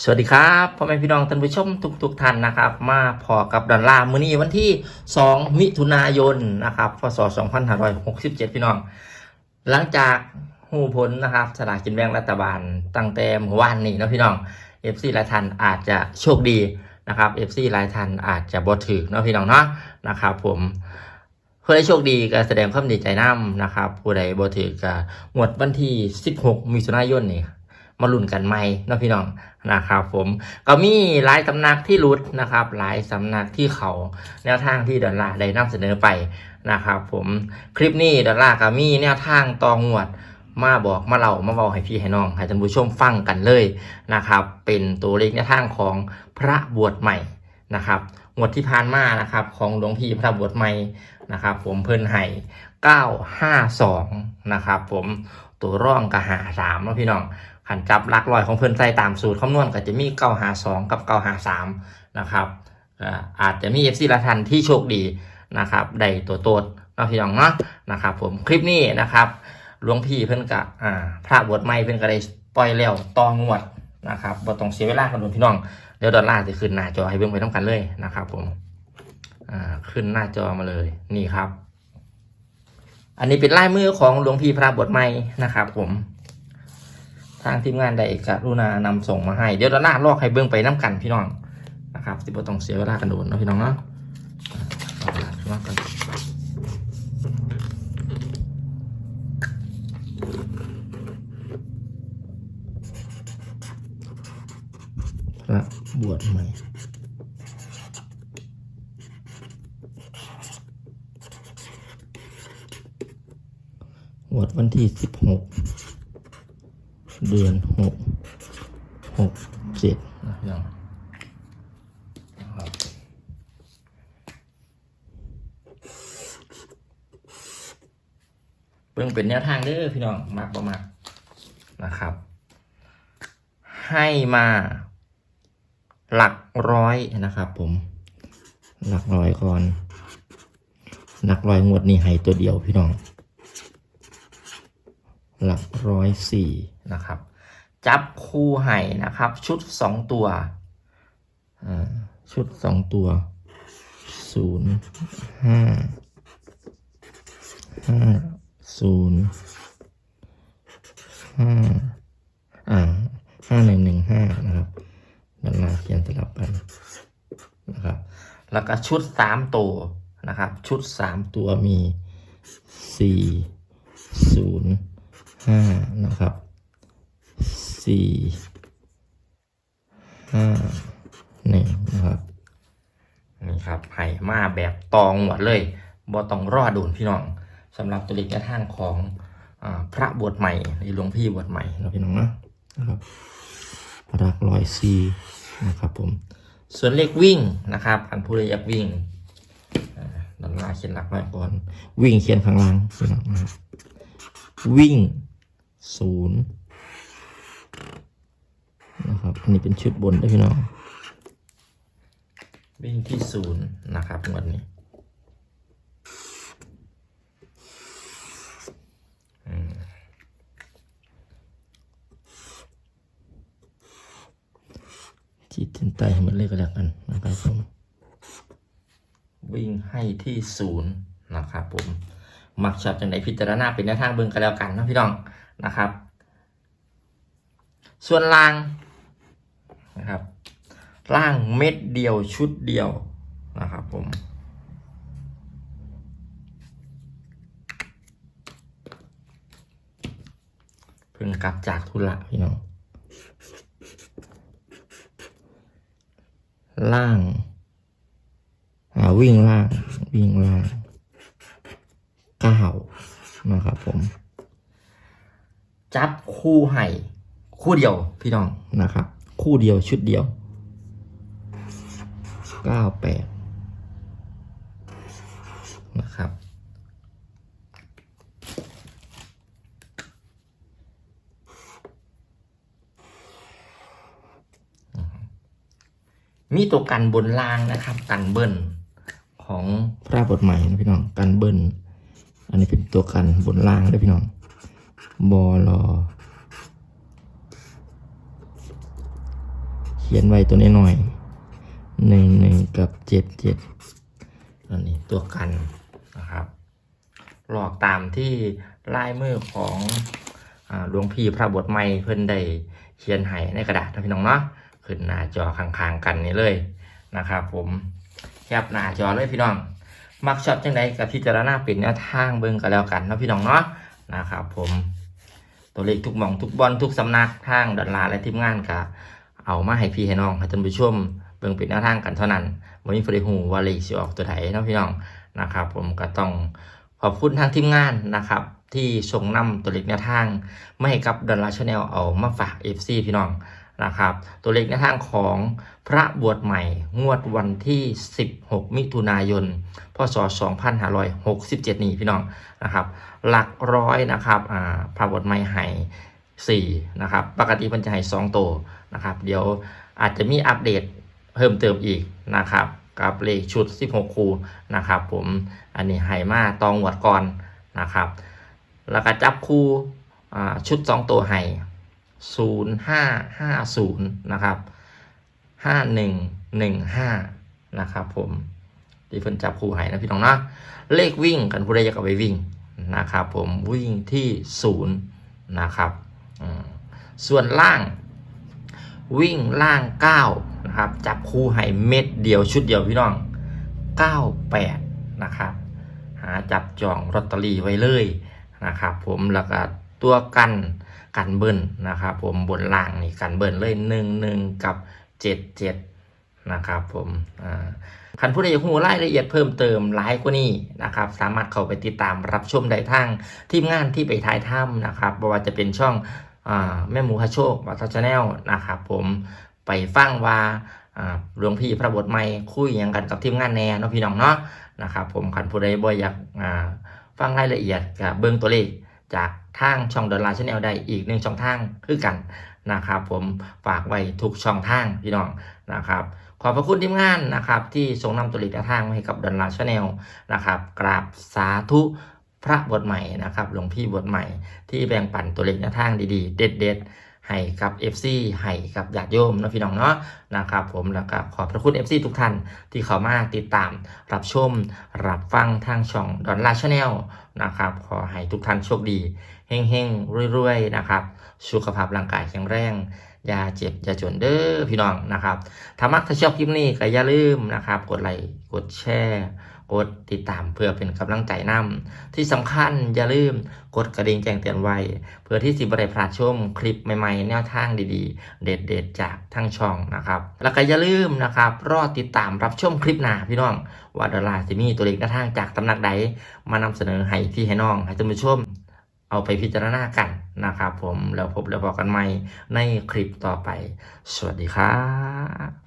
สวัสดีครับพ่อแม่พี่น้องท่านผู้ชมทุกทุกๆท่านนะครับ มาพอกับดอลลาร์มื้อนี้วันที่ 2 มิถุนายนนะครับพศ 2567 พี่น้อง หลังจากหูผลนะครับสลากกินแบ่งรัฐบาลตั้งแต่เมื่อวานนี้นะพี่น้อง FC หลายท่านอาจจะโชคดีนะครับ FC หลายท่านอาจจะบ่ถือนะพี่น้องเนาะนะครับผมผู้ใดโชคดีก็แสดงความดีใจนํนะครับผู้ใดบ่ถือก็งวดวันที่ 16 มิถุนายนนี่ มาลุ้นกันใหม่นาะพี่น้องนะครับผมก็มีหลายสำนักที่รุดนะครับ หลายสำนักที่เขาแนวทางที่ดอลลาร์ได้นำเสนอไปนะครับผมคลิปนี้ดอลลาร์ก็มีแนวทางตองวดมาบอกมาเล่ามาบอกให้พี่ให้น้องให้ท่านผู้ชมฟังกันเลยนะครับ เป็นตัวเลขแนวทางของพระบวชใหม่นะครับงวดที่ผ่านมานะครับของหลวงพี่พระบวชใหม่นะครับ ผมเพิ่นให้952นะครับ ผมตัวร่องกระหาสามนะพี่น้อง ขันจับลักลอยของเพิ่อนใส่ตามสูตรคำนวณก็จะมีเก้าหาสองกับเก้าหาสามนะครับอ่าอาจจะมีเอฟซีละทันที่โชคดีนะครับได้ตัวโตดนาะพี่น้องเนาะนะครับผมคลิปนี้นะครับหลวงพี่เพิ่อนกะอ่าพระบวชใหม่เพิ่อนก็ได้ปล่อยแล้วตองวดนะครับบ่ต้องเสียเวลากันดูพี่น้องเดี๋ยวดอลลาร์จะขึ้นหน้าจอให้เบิ่งไปน้ำกันเลยนะครับ ผมอ่าขึ้นหน้าจอมาเลยนี่ครับ อันนี้เป็นลายมือของหลวงพี่พระบวชใหม่นะครับ ผม ทางทีมงานได้กรุณานำส่งมาให้ เดี๋ยวดอลลาร์ลอกให้เบื้องไปน้ำกันพี่น้องนะครับสิบต้องเสียเวลากันโดนนะพี่น้องเนาะเอาล่ะพี่น้องกันพระบวชใหม่บวชวันที่สิบหก เดือนหกหกเจ็ดนะพี่น้องนะครับเบิ่งเป็นแนวทางเด้อพี่น้องมากประมาณนะครับ ให้มาหลักร้อยนะครับ ผม หลักร้อยก่อน หลักร้อยงวดนี้ให้ตัวเดียวพี่น้อง หลักร้อยสี่นะครับ จับคู่ไห่นะครับ ชุดสองตัวอ่าชุดสองตัวศูนย์ห้าห้าศูนย์ห้าอ่าห้าหนึ่งหนึ่งห้านะครับด้านหน้าเขียนสลับกันนะครับ แล้วก็ชุดสามตัวนะครับ ชุดสามตัวมีสี่ศูนย์ ห้านะครับสี่ห้าหนึ่งนะครับนี่ครับไห่มาแบบตองหมดเลยบ่ต้องรอดูนพี่น้องสำหรับตัวเลขแนวทางของอพระบวชใหม่หรือหลวงพี่บวชใหม่นะพี่น้องนะนะครับรักร้อยซีนะครับผมส่วนเลขวิ่งนะครับอันผู้ใดอยากวิ่งด้านล่าเขียนหลักไว้ก่อน วิ่งเขียนข้างล่างพี่น้องนะครับวิ่ง ศูนย์นะครับอันนี้เป็นชุดบนด้วยพี่น้องวิ่งที่ศูนย์นะครับงวันนี้อืมขีดเส้นใต้ให้มันเลขก็แล้วกันนะครับผมวิ่งให้ที่ศูนย์นะครับผม มักชอบจังไหนพิจารณาเป็นแนวทางเบิ่งกันแล้วกันนะพี่น้อง นะครับ ส่วนล่างนะครับ ล่างเม็ดเดียวชุดเดียวนะครับผมเพิ่งกลับจากธุระพี่น้องล่างอ่าวิ่งล่าง วิ่งล่างเก้านะครับผม จับคู่ให้คู่เดียวพี่น้องนะครับ คู่เดียวชุดเดียวเก้าแปดนะครับ มีตัวกันบนล่างนะครับ กันเบิ้ลของพระบทใหม่นะพี่น้อง กันเบิ้ลอันนี้เป็นตัวกันบนล่างด้วยพี่น้อง บอลอเขียนไว้ตัวนี้หน่อยหนึ่งหนึ่งกับเจ็ดเจ็ดอันนี้ตัวกันนะครับ หลอกตามที่ลายมือของหลวงพี่พระบทใหม่เพิ่นได้เขียนให้ในกระดาษนะพี่น้องเนาะขึ้นหน้าจอข้างๆกันนี่เลยนะครับผมแคปหน้าจอเลยพี่น้อง มักชอบจังใดกับพิจารณาเป็นแนวทางเบิ่งกันแล้วกันนะพี่น้องเนาะ นะครับผมตัวเลขทุกหม่องทุกบอลทุกสำนักทางดอลลาร์และทีมงานก็เอามาให้พี่ให้น้องให้ท่านผู้ชมเบิ่งเป็นหน้าทางกันเท่านั้นวันนี้ฟรีหูวาเลขสิออกตัวไทยนะพี่น้องนะครับ ผมก็ต้องขอบคุณทางทีมงานนะครับ ที่ส่งนำตัวเลขแนวทางไม่ให้กับดอลลาร์ชาแนลเอามาฝาก FC พี่น้อง นะครับ ตัวเลขแนทางของพระบวชใหม่งวดวันที่ 16 มิถุนายน พศ 2567 นี่พี่น้องนะครับ หลักร้อยนะครับพระบทไม่ให้4นะครับ ปกติมันจะให้2ตัวนะครับ เดี๋ยวอาจจะมีอัปเดตเพิ่มเติมอีกนะครับ กับเลขชุด 16 คูนะครับ ผมอันนี้ให้มาตองหวดก่อนนะครับ แล้วก็จับคู่ชุด 2 ตัวให้ 0550 นะครับ 5115 นะครับผมที่เพิ่นจับคู่ให้นะพี่น้องนะเลขวิ่งกันผู้ใดอยากเอาไปวิ่งนะครับผมวิ่งที่ศูนย์นะครับ ส่วนล่างวิ่งล่างเก้านะครับ จับคู่ให้เม็ดเดียวชุดเดียวพี่น้องเก้าแปดนะครับ หาจับจองลอตเตอรี่ไว้เลยนะครับผมแล้วก็ตัวกัน กันเบิ้ลนะครับผมบนล่างนี่กันเบิ้ลเลยหนึ่งหนึ่งกับเจ็ดเจ็ดนะครับผมอ่าคันผู้ใดอยากรู้รายละเอียดเพิ่มเติมหลายกว่านี้นะครับ สามารถเข้าไปติดตามรับชมได้ทางทีมงานที่ไปถ่ายถ้ำนะครับบ่ว่าจะเป็นช่องอาแม่หมูฮาโชควัตชาแนลนะครับผมไปฟังว่าอ่าหลวงพี่พระบทใหม่คุยยังกันกับทีมงานแน่เนาะพี่น้องเนาะนะครับผมคันผู้ใดบ่อยากอ่าฟังรายละเอียดกับเบื้องตัวเลข จากทางช่องดอลลาร์ชาแนลได้อีกหนึ่งช่องทางคือกันนะครับ ผมฝากไว้ทุกช่องทางพี่น้องนะครับขอบพระคุณทีมงานนะครับที่ส่งนำตัวหลขแนวทางมาให้กับดอลลาร์ชาแนลนะครับกราบสาธุพระบทใหม่นะครับหลวงพี่บทใหม่ที่แบ่งปันตัวเลขแนวทางดีๆ เด็ดๆ ให้กับ FC ให้กับญาติโยมนะพี่น้องเนาะนะครับผมแล้วก็ขอบพระคุณ FC ทุกท่านที่เข้ามาติดตาม รับชม รับฟังทางช่องดอนลาชาแนลนะครับขอให้ทุกท่านโชคดีเฮงๆรวยๆนะครับสุขภาพร่างกายแข็งแรงอย่าเจ็บอย่าจนเด้อพี่น้องนะครับถ้ามักถ้าชอบคลิปนี้ก็อย่าลืมนะครับ กดไลค์กดแชร์ กดติดตามเพื่อเป็นกำลังใจนำที่สำคัญอย่าลืมกดกระดิ่งแจ้งเตือนไว้ เพื่อที่สิบได้พลาดชมคลิปใหม่ๆ แนวทางดีๆ เด็ดๆ จากทั้งช่องนะครับ แล้วก็อย่าลืมนะครับรอติดตามรับชมคลิปหน้าพี่น้อง ว่าดาราสิมีตัวเลขแนวทางจากตำหนักใดมานำเสนอให้พี่ให้น้องให้ท่านผู้ชมเอาไปพิจารณากันนะครับผมแล้วพบแล้วบอกกันใหม่ในคลิปต่อไป สวัสดีครับ